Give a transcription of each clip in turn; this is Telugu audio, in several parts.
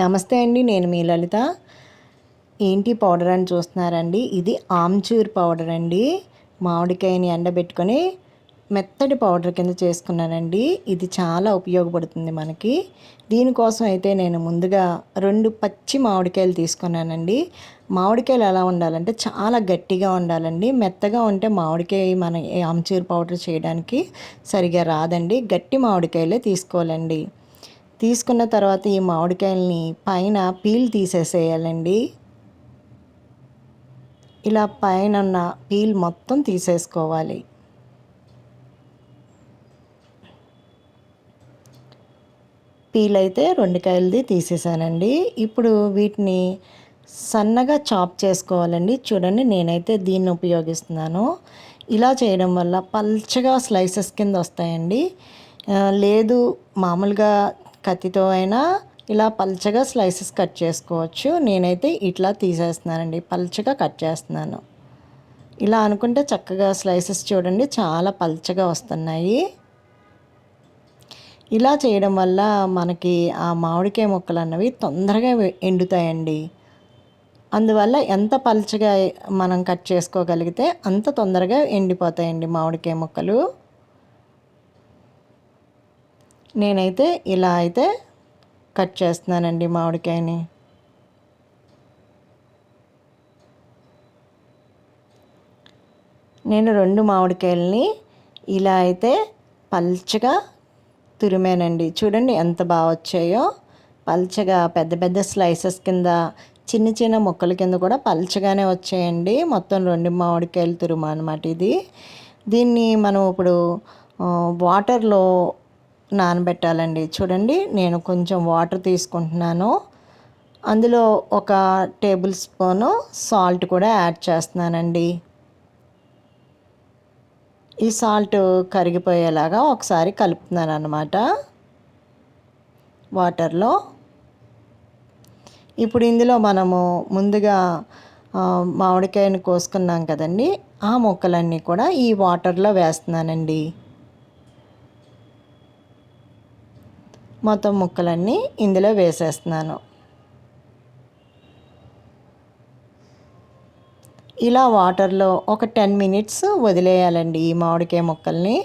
నమస్తే అండి నేను మీ లలిత. ఏంటి పౌడర్ అని చూస్తున్నారండి? ఇది ఆమ్చూర్ పౌడర్ అండి. మామిడికాయని ఎండబెట్టుకొని మెత్తటి పౌడర్ కింద చేసుకున్నానండి. ఇది చాలా ఉపయోగపడుతుంది మనకి. దీనికోసం అయితే నేను ముందుగా రెండు పచ్చి మామిడికాయలు తీసుకున్నానండి. మామిడికాయలు ఎలా ఉండాలంటే చాలా గట్టిగా ఉండాలండి. మెత్తగా ఉంటే మామిడికాయ మన ఆమ్చూర్ పౌడర్ చేయడానికి సరిగా రాదండి. గట్టి మామిడికాయలే తీసుకోవాలండి. తీసుకున్న తర్వాత ఈ మామిడికాయలని పైన పీల్ తీసేసేయాలండి. ఇలా పైన ఉన్న పీల్ మొత్తం తీసేసుకోవాలి. పీల్ అయితే రెండు కాయలది తీసేసానండి. ఇప్పుడు వీటిని సన్నగా చాప్ చేసుకోవాలండి. చూడండి నేనైతే దీన్ని ఉపయోగిస్తున్నాను. ఇలా చేయడం వల్ల పల్చగా స్లైసెస్ కింద వస్తాయండి. లేదు మామూలుగా కత్తితో అయినా ఇలా పల్చగా స్లైసెస్ కట్ చేసుకోవచ్చు. నేనైతే ఇట్లా తీసేస్తున్నానండి. పల్చగా కట్ చేస్తున్నాను. ఇలా అనుకుంటే చక్కగా స్లైసెస్ చూడండి. చాలా పల్చగా వస్తున్నాయి. ఇలా చేయడం వల్ల మనకి ఆ మామిడికాయ ముక్కలు అన్నవి తొందరగా ఎండుతాయండి. అందువల్ల ఎంత పల్చగా మనం కట్ చేసుకోగలిగితే అంత తొందరగా ఎండిపోతాయండి మామిడికాయ ముక్కలు. నేనైతే ఇలా అయితే కట్ చేస్తున్నానండి మామిడికాయని. నేను రెండు మామిడికాయలని ఇలా అయితే పల్చగా తురిమానండి. చూడండి ఎంత బాగా వచ్చాయో. పల్చగా పెద్ద పెద్ద స్లైసెస్ కింద చిన్న చిన్న ముక్కల కింద కూడా పల్చగానే వచ్చాయండి. మొత్తం రెండు మామిడికాయలు తురుము అనమాట ఇది. దీన్ని మనం ఇప్పుడు వాటర్లో నానబెట్టాలండి. చూడండి నేను కొంచెం వాటర్ తీసుకుంటున్నాను. అందులో ఒక టేబుల్ స్పూను సాల్ట్ కూడా యాడ్ చేస్తున్నానండి. ఈ సాల్ట్ కరిగిపోయేలాగా ఒకసారి కలుపుతున్నాను అనమాట వాటర్లో. ఇప్పుడు ఇందులో మనము ముందుగా మామిడికాయను కోసుకున్నాం కదండి ఆ మొక్కలన్నీ కూడా ఈ వాటర్లో వేస్తున్నానండి. మొత్తం ముక్కలన్నీ ఇందులో వేసేస్తున్నాను. ఇలా వాటర్లో ఒక టెన్ మినిట్స్ వదిలేయాలండి ఈ మామిడికాయ ముక్కల్ని.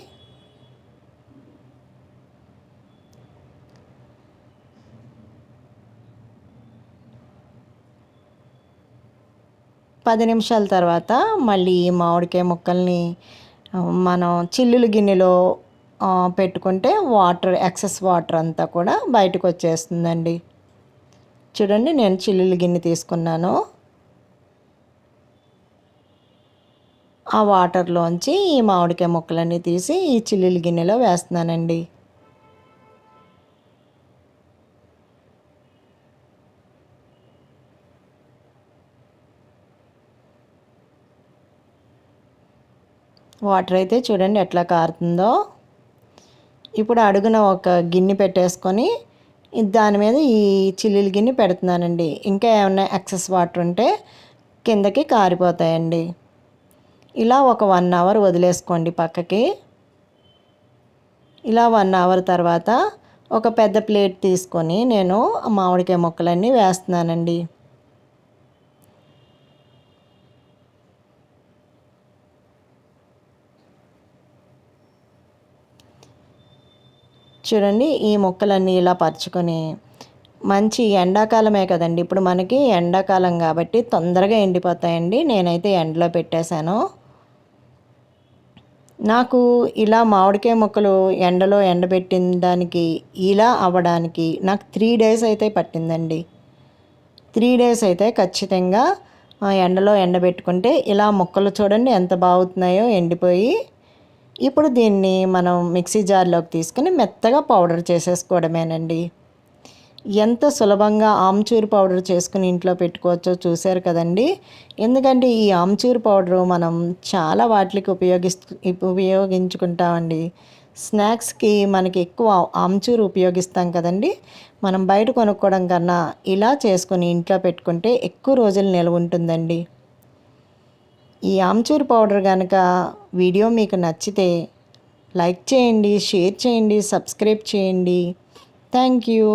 పది నిమిషాల తర్వాత మళ్ళీ ఈ మామిడికాయ ముక్కల్ని మనం చిల్లులు గిన్నెలో పెట్టుకుంటే వాటర్ ఎక్సెస్ వాటర్ అంతా కూడా బయటకు వచ్చేస్తుందండి చూడండి నేను చిల్లుల గిన్నె తీసుకున్నాను. ఆ వాటర్లోంచి ఈ మామిడికాయ ముక్కలన్నీ తీసి ఈ చిల్లుల గిన్నెలో వేస్తున్నానండి. వాటర్ అయితే చూడండి ఎట్లా కారుతుందో. ఇప్పుడు అడుగున ఒక గిన్నె పెట్టేసుకొని దాని మీద ఈ చిల్లుల గిన్నె పెడుతున్నానండి. ఇంకా ఏమైనా ఎక్సెస్ వాటర్ ఉంటే కిందకి కారిపోతాయండి. ఇలా ఒక వన్ అవర్ వదిలేసుకోండి పక్కకి. ఇలా వన్ అవర్ తర్వాత ఒక పెద్ద ప్లేట్ తీసుకొని నేను మామిడికాయ ముక్కలన్నీ వేస్తున్నానండి. చూడండి ఈ ముక్కలన్నీ ఇలా పరుచుకొని మంచి ఎండాకాలమే కదండి. ఇప్పుడు మనకి ఎండాకాలం కాబట్టి తొందరగా ఎండిపోతాయండి. నేనైతే ఎండలో పెట్టేశాను. నాకు ఇలా మామిడికాయ ముక్కలు ఎండలో ఎండబెట్టిన దానికి ఇలా అవ్వడానికి నాకు త్రీ డేస్ అయితే పట్టిందండి. త్రీ డేస్ అయితే ఖచ్చితంగా ఎండలో ఎండబెట్టుకుంటే ఇలా ముక్కలు చూడండి ఎంత బాగుతున్నాయో ఎండిపోయి ఇప్పుడు దీన్ని మనం మిక్సీ జార్లోకి తీసుకుని మెత్తగా పౌడర్ చేసేసుకోవడమేనండి. ఎంత సులభంగా ఆమ్చూరు పౌడర్ చేసుకుని ఇంట్లో పెట్టుకోవచ్చో చూశారు కదండి. ఎందుకంటే ఈ ఆమ్చూర్ పౌడరు మనం చాలా వాటికి ఉపయోగిస్తూ ఉపయోగించుకుంటామండి. స్నాక్స్కి మనకి ఎక్కువ ఆమ్చూరు ఉపయోగిస్తాం కదండి. మనం బయట కొనుక్కోవడం కన్నా ఇలా చేసుకుని ఇంట్లో పెట్టుకుంటే ఎక్కువ రోజులు నిల్వ ఉంటుందండి. ఈ ఆమ్చూర్ పౌడర్ కనుక వీడియో మీకు నచ్చితే లైక్ చేయండి షేర్ చేయండి సబ్స్క్రైబ్ చేయండి. Thank you.